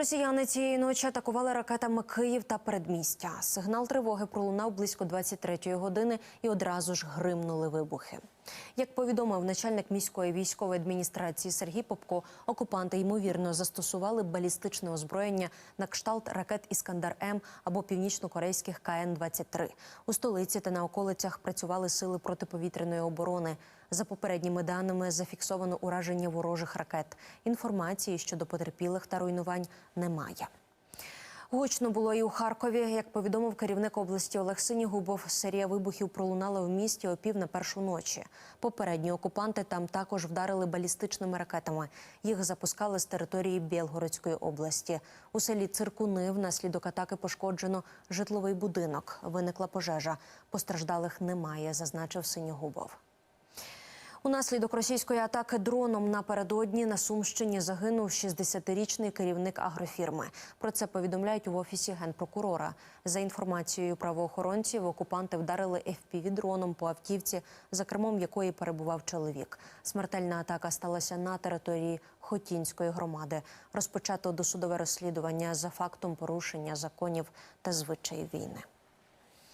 Росіяни цієї ночі атакували ракетами Київ та передмістя. Сигнал тривоги пролунав близько 23-ї години і одразу ж гримнули вибухи. Як повідомив начальник міської військової адміністрації Сергій Попко, окупанти ймовірно застосували балістичне озброєння на кшталт ракет Іскандер М або північно-корейських КН-23. У столиці та на околицях працювали сили протиповітряної оборони. За попередніми даними зафіксовано ураження ворожих ракет. Інформації щодо потерпілих та руйнувань немає. Гучно було і у Харкові. Як повідомив керівник області Олег Синігубов, серія вибухів пролунала в місті о пів на першу ночі. Попередні окупанти там також вдарили балістичними ракетами. Їх запускали з території Білгородської області. У селі Циркуни внаслідок атаки пошкоджено житловий будинок. Виникла пожежа. Постраждалих немає, зазначив Синігубов. Унаслідок російської атаки дроном напередодні на Сумщині загинув 60-річний керівник агрофірми. Про це повідомляють в офісі генпрокурора. За інформацією правоохоронців, окупанти вдарили FPV-дроном по автівці, за кермом якої перебував чоловік. Смертельна атака сталася на території Хотінської громади. Розпочато досудове розслідування за фактом порушення законів та звичаїв війни.